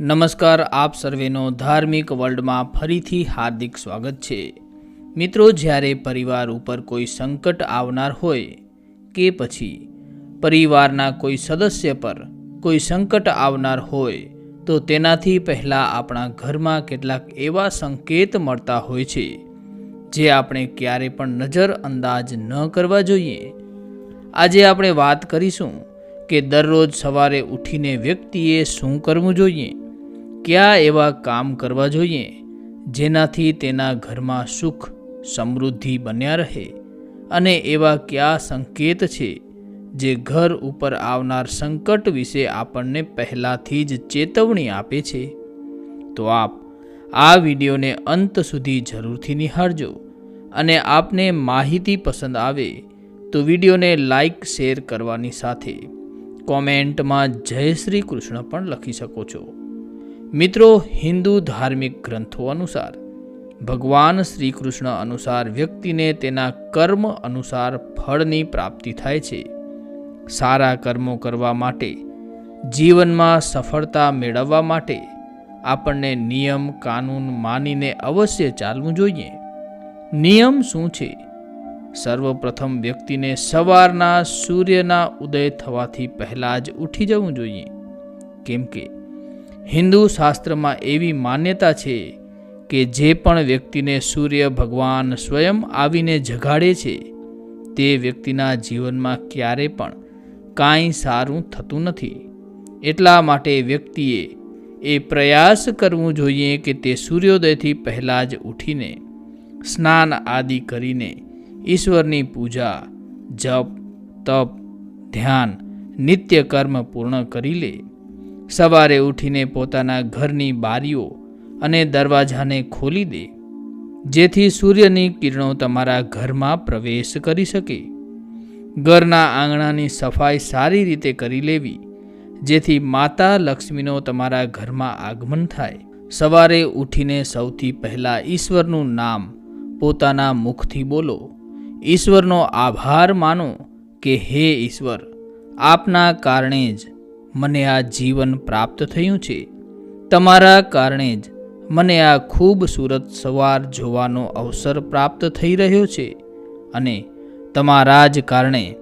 નમસ્કાર, આપ સર્વેનો ધાર્મિક વર્લ્ડમાં ફરીથી હાર્દિક સ્વાગત છે. મિત્રો, જ્યારે પરિવાર ઉપર કોઈ સંકટ આવનાર હોય કે પછી પરિવારના કોઈ સદસ્ય પર કોઈ સંકટ આવનાર હોય, તો તેનાથી પહેલાં આપણા ઘરમાં કેટલાક એવા સંકેત મળતા હોય છે, જે આપણે ક્યારે પણ નજર અંદાજ ન કરવા જોઈએ. આજે આપણે વાત કરીશું કે દરરોજ સવારે ઉઠીને વ્યક્તિએ શું કરવું જોઈએ? કયા એવા કામ કરવા જોઈએ જેનાથી તેના ઘરમાં સુખ, સમૃદ્ધિ બન્યા રહે અને એવા કયા સંકેત છે જે ઘર ઉપર આવનાર સંકટ વિશે આપણને પહેલાંથી જ ચેતવણી આપે છે? તો આપ આ વિડીયોને અંત સુધી જરૂરથી નિહાળજો અને આપને માહિતી પસંદ આવે તો વિડીયોને લાઈક, શેર કરવાની સાથે કોમેન્ટમાં જય શ્રી કૃષ્ણ પણ લખી શકો છો. મિત્રો, હિન્દુ ધાર્મિક ગ્રંથો અનુસાર, ભગવાન શ્રી કૃષ્ણ અનુસાર વ્યક્તિને તેના કર્મ અનુસાર ફળની પ્રાપ્તિ થાય છે. સારા કર્મો કરવા માટે, જીવનમાં સફળતા મેળવવા માટે આપણને નિયમ, કાનૂન માનીને અવશ્ય ચાલવું જોઈએ. નિયમ શું છે? સર્વપ્રથમ વ્યક્તિને સવારના સૂર્યના ઉદય થવાથી પહેલાં જ ઉઠી જવું જોઈએ. કેમ કે હિન્દુ શાસ્ત્રમાં એવી માન્યતા છે કે જે પણ વ્યક્તિને સૂર્ય ભગવાન સ્વયં આવીને જગાડે છે, તે વ્યક્તિના જીવનમાં ક્યારે પણ કાંઈ સારું થતું નથી. એટલા માટે વ્યક્તિએ એ પ્રયાસ કરવું જોઈએ કે તે સૂર્યોદયથી પહેલાં જ ઉઠીને સ્નાન આદિ કરીને ઈશ્વરની પૂજા, જપ, તપ, ધ્યાન નિત્ય કર્મ પૂર્ણ કરી લે. સવારે ઉઠીને પોતાના ઘરની બારીઓ અને દરવાજાને ખોલી દે, જેથી સૂર્યની કિરણો તમારા ઘરમાં પ્રવેશ કરી શકે. ઘરના આંગણાની સફાઈ સારી રીતે કરી લેવી, જેથી માતા લક્ષ્મીનો તમારા ઘરમાં આગમન થાય. સવારે ઉઠીને સૌથી પહેલાં ઈશ્વરનું નામ પોતાના મુખથી બોલો. ઈશ્વરનો આભાર માનો કે, હે ઈશ્વર, આપના કારણે જ મને આ જીવન પ્રાપ્ત થયું છે. તમારા કારણે જ મને આ ખૂબસૂરત સવાર જોવાનો અવસર પ્રાપ્ત થઈ રહ્યો છે અને તમારા જ કારણે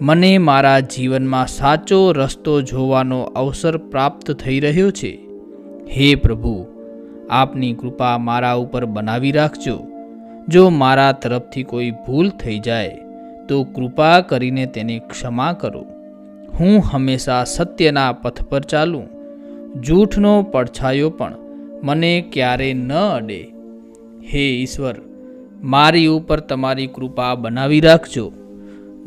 મને મારા જીવનમાં સાચો રસ્તો જોવાનો અવસર પ્રાપ્ત થઈ રહ્યો છે. હે પ્રભુ, આપની કૃપા મારા ઉપર બનાવી રાખજો. જો મારા તરફથી કોઈ ભૂલ થઈ જાય, તો કૃપા કરીને તેને ક્ષમા કરો. હું હંમેશા સત્યના પથ પર ચાલું. જૂઠનો પડછાયો પણ મને ક્યારે ન અડે. હે ઈશ્વર, મારી ઉપર તમારી કૃપા બનાવી રાખજો.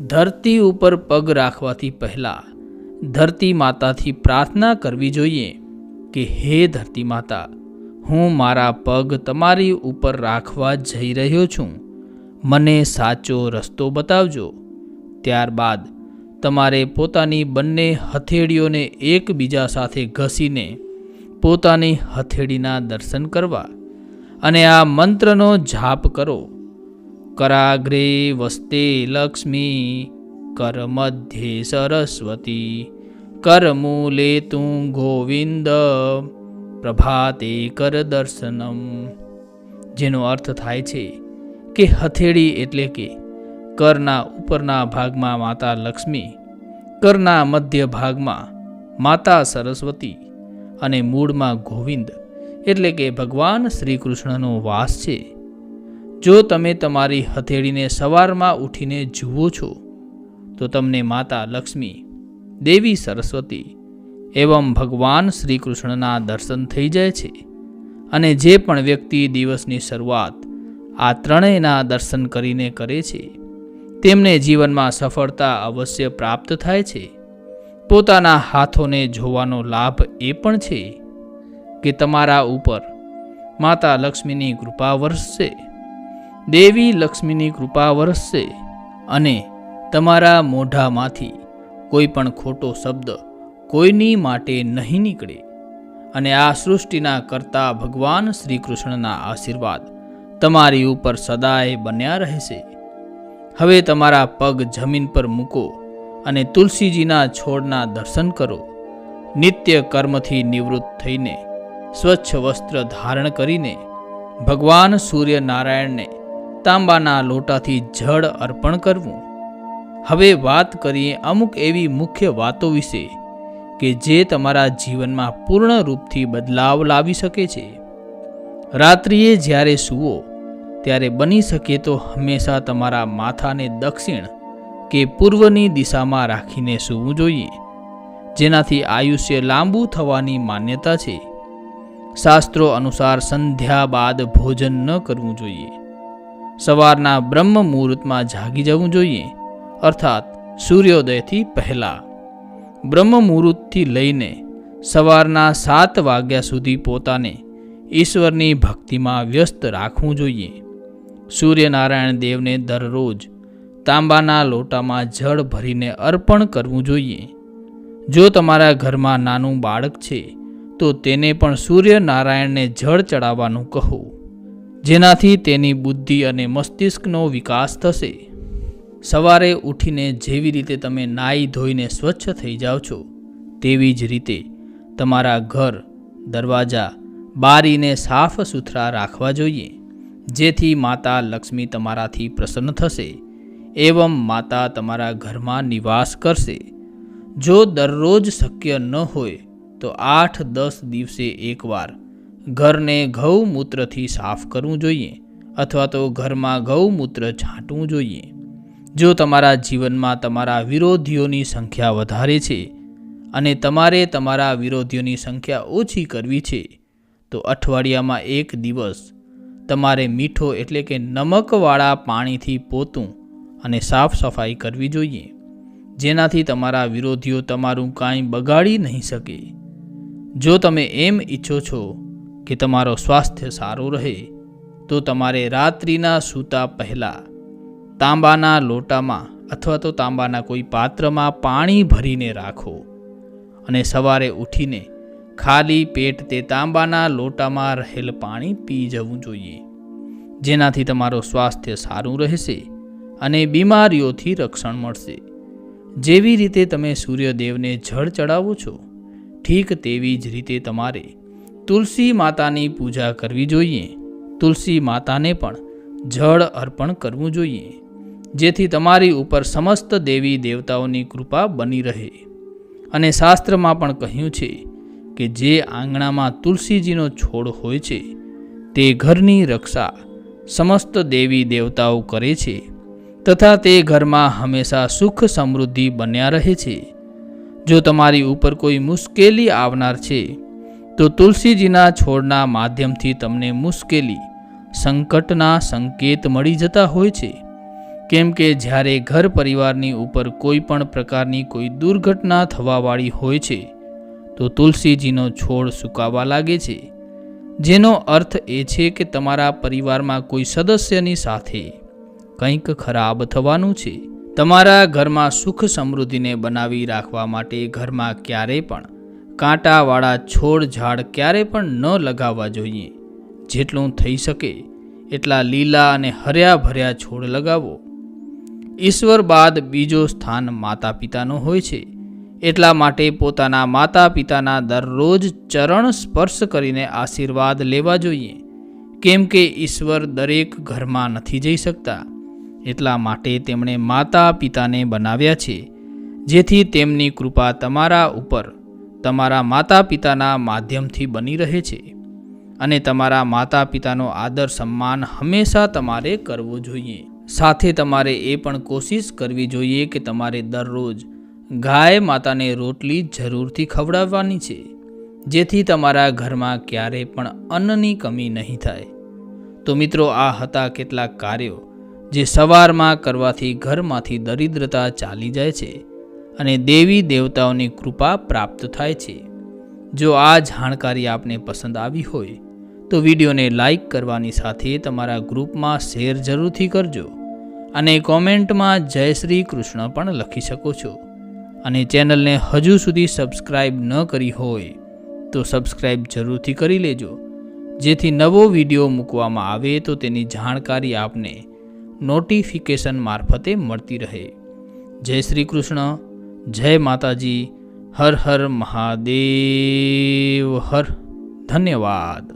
ધરતી ઉપર પગ રાખવાથી પહેલાં ધરતી માતાથી પ્રાર્થના કરવી જોઈએ કે હે ધરતી માતા, હું મારા પગ તમારી ઉપર રાખવા જઈ રહ્યો છું. મને સાચો રસ્તો બતાવજો. ત્યારબાદ તમારે પોતાની બંને હથેળીઓને એકબીજા સાથે ઘસીને પોતાની હથેળીના દર્શન કરવા અને આ મંત્રનો જાપ કરો. કરાગ્રે વસ્તે લક્ષ્મી, કર મધ્યે સરસ્વતી કરમૂલે તું ગોવિંદ, પ્રભાતે કર દર્શનમ. જેનો અર્થ થાય છે કે હથેળી એટલે કે કરના ઉપરના ભાગમાં માતા લક્ષ્મી, કરના મધ્ય ભાગમાં માતા સરસ્વતી અને મૂળમાં ગોવિંદ. એટલે કે ભગવાન શ્રી કૃષ્ણનો વાસ છે. જો તમે તમારી હથેળીને સવારમાં ઉઠીને જુઓ છો, તો તમને માતા લક્ષ્મી, દેવી સરસ્વતી એવં ભગવાન શ્રી કૃષ્ણના દર્શન થઈ જાય છે. અને જે પણ વ્યક્તિ દિવસની શરૂઆત આ ત્રણેયના દર્શન કરીને કરે છે તેમને જીવનમાં સફળતા અવશ્ય પ્રાપ્ત થાય છે. પોતાના હાથોને જોવાનો લાભ એ પણ છે કે તમારા ઉપર માતા લક્ષ્મીની કૃપા વરસશે, દેવી લક્ષ્મીની કૃપા વરસશે અને તમારા મોઢામાંથી કોઈ પણ ખોટો શબ્દ કોઈની માટે નહીં નીકળે અને આ સૃષ્ટિના કરતા ભગવાન શ્રી કૃષ્ણના આશીર્વાદ તમારી ઉપર સદાય બન્યા રહેશે. હવે તમારા પગ જમીન પર મૂકો અને તુલસીજીના છોડના દર્શન કરો. નિત્ય કર્મથી નિવૃત્ત થઈને, સ્વચ્છ વસ્ત્ર ધારણ કરીને, ભગવાન સૂર્યનારાયણને તાંબાના લોટાથી જળ અર્પણ કરવું. હવે વાત કરીએ અમુક એવી મુખ્ય વાતો વિશે કે જે તમારા જીવનમાં પૂર્ણ રૂપથી બદલાવ લાવી શકે છે. રાત્રિએ જ્યારે સૂવો ત્યારે બની શકે તો હંમેશા તમારા માથાને દક્ષિણ કે પૂર્વની દિશામાં રાખીને સૂવું જોઈએ, જેનાથી આયુષ્ય લાંબુ થવાની માન્યતા છે. શાસ્ત્રો અનુસાર સંધ્યા બાદ ભોજન ન કરવું જોઈએ. સવારના બ્રહ્મ મુહૂર્તમાં જાગી જવું જોઈએ, અર્થાત સૂર્યોદયથી પહેલાં. બ્રહ્મ મુહૂર્તથી લઈને સવારના સાત વાગ્યા સુધી પોતાને ઈશ્વરની ભક્તિમાં વ્યસ્ત રાખવું જોઈએ. સૂર્યનારાયણ દેવને દરરોજ તાંબાના લોટામાં જળ ભરીને અર્પણ કરવું જોઈએ. જો તમારા ઘરમાં નાનું બાળક છે, તો તેને પણ સૂર્યનારાયણને જળ ચડાવવાનું કહો, જેનાથી તેની બુદ્ધિ અને મસ્તિષ્કનો વિકાસ થશે. સવારે ઉઠીને જેવી રીતે તમે નાહી ધોઈને સ્વચ્છ થઈ જાઓ છો, તેવી જ રીતે તમારા ઘર, દરવાજા બારીને સાફ સુથરા રાખવા જોઈએ. જેથી માતા લક્ષ્મી તમારાથી પ્રસન્ન થશે. એવમ માતા તમારા ઘરમાં નિવાસ કરશે. જો દરરોજ શક્ય ન હોય, તો આઠ દસ દિવસે એકવાર ઘરને ગૌમૂત્રથી સાફ કરવું જોઈએ અથવા તો ઘરમાં ગૌમૂત્ર છાંટવું જોઈએ. જો તમારા જીવનમાં તમારા વિરોધીઓની સંખ્યા વધારે છે અને તમારે તમારા વિરોધીઓની સંખ્યા ઓછી કરવી છે, તો અઠવાડિયામાં એક દિવસ તમારે મીઠો એટલે કે નમકવાળા પાણીથી પોતું અને સાફ સફાઈ કરવી જોઈએ. જેનાથી તમારા વિરોધીઓ તમારું કાંઈ બગાડી નહીં શકે. જો તમે એમ ઈચ્છો છો કે તમારો સ્વાસ્થ્ય સારું રહે, તો તમારે રાત્રિના સૂતા પહેલાં તાંબાના લોટામાં અથવા તો તાંબાના કોઈ પાત્રમાં પાણી ભરીને રાખો અને સવારે ઉઠીને ખાલી પેટ તે તાંબાના લોટામાં રહેલ પાણી પી જવું જોઈએ. જેનાથી તમારું સ્વાસ્થ્ય સારું રહેશે અને બીમારીઓથી રક્ષણ મળશે. જેવી રીતે તમે સૂર્યદેવને જળ ચડાવો છો, ઠીક તેવી જ રીતે તમારે તુલસી માતાની પૂજા કરવી જોઈએ. તુલસી માતાને પણ જળ અર્પણ કરવું જોઈએ, જેથી તમારી ઉપર સમસ્ત દેવી દેવતાઓની કૃપા બની રહે. અને શાસ્ત્રમાં પણ કહ્યું છે કે જે આંગણામાં તુલસીજીનો છોડ હોય છે, તે ઘરની રક્ષા સમસ્ત દેવી દેવતાઓ કરે છે તથા તે ઘરમાં હંમેશા સુખ સમૃદ્ધિ બન્યા રહે છે. જો તમારી ઉપર કોઈ મુશ્કેલી આવનાર છે, તો તુલસીજીના છોડના માધ્યમથી તમને મુશ્કેલી, સંકટના સંકેત મળી જતા હોય છે. કેમ કે જ્યારે ઘર પરિવારની ઉપર કોઈ પણ પ્રકારની કોઈ દુર્ઘટના થવાવાળી હોય છે તો તુલસીજીનો છોડ સુકાવા લાગે છે. જેનો અર્થ એ છે કે તમારા પરિવારમાં કોઈ સદસ્યની સાથે કંઈક ખરાબ થવાનું છે. તમારા ઘરમાં સુખ સમૃદ્ધિને બનાવી રાખવા માટે ઘરમાં ક્યારેય પણ કાંટાવાળા છોડ ઝાડ ક્યારે પણ ન લગાવવા જોઈએ. જેટલું થઈ શકે એટલા લીલા અને હર્યા ભર્યા છોડ લગાવો. ઈશ્વર બાદ બીજો સ્થાન માતા પિતાનો હોય છે. એટલા માટે પોતાના માતા પિતાના દરરોજ ચરણ સ્પર્શ કરીને આશીર્વાદ લેવા જોઈએ. કેમ કે ઈશ્વર દરેક ઘરમાં નથી જઈ શકતા. એટલા માટે તેમણે માતા પિતાને બનાવ્યા છે. જેથી તેમની કૃપા તમારા ઉપર, તમારા માતા પિતાના માધ્યમથી બની રહે છે. અને તમારા માતા પિતાનો આદર સન્માન હંમેશા તમારે કરવો જોઈએ. સાથે તમારે એ પણ કોશિશ કરવી જોઈએ કે તમારે દરરોજ ગાય માતાને રોટલી જરૂરથી ખવડાવવાની છે, જેથી તમારા ઘરમાં ક્યારેય પણ અન્નની કમી નહીં થાય. તો મિત્રો, આ હતા કેટલાક કાર્યો જે સવારમાં કરવાથી ઘરમાંથી દરિદ્રતા ચાલી જાય છે અને દેવી દેવતાઓની કૃપા પ્રાપ્ત થાય છે. જો આ જાણકારી આપને પસંદ આવી હોય, તો વિડીયોને લાઈક કરવાની સાથે તમારા ગ્રુપમાં શેર જરૂરથી કરજો અને કોમેન્ટમાં જય શ્રી કૃષ્ણ પણ લખી શકો છો. અને ચેનલને હજુ સુધી સબસ્ક્રાઈબ ન કરી હોય તો સબસ્ક્રાઇબ જરૂરથી કરી લેજો. જેથી નવો વીડિયો મૂકવામાં આવે તો તેની જાણકારી આપને નોટિફિકેશન મારફતે મળતી રહે. જય શ્રી કૃષ્ણ, જય માતાજી, હર હર મહાદેવ, હર. ધન્યવાદ.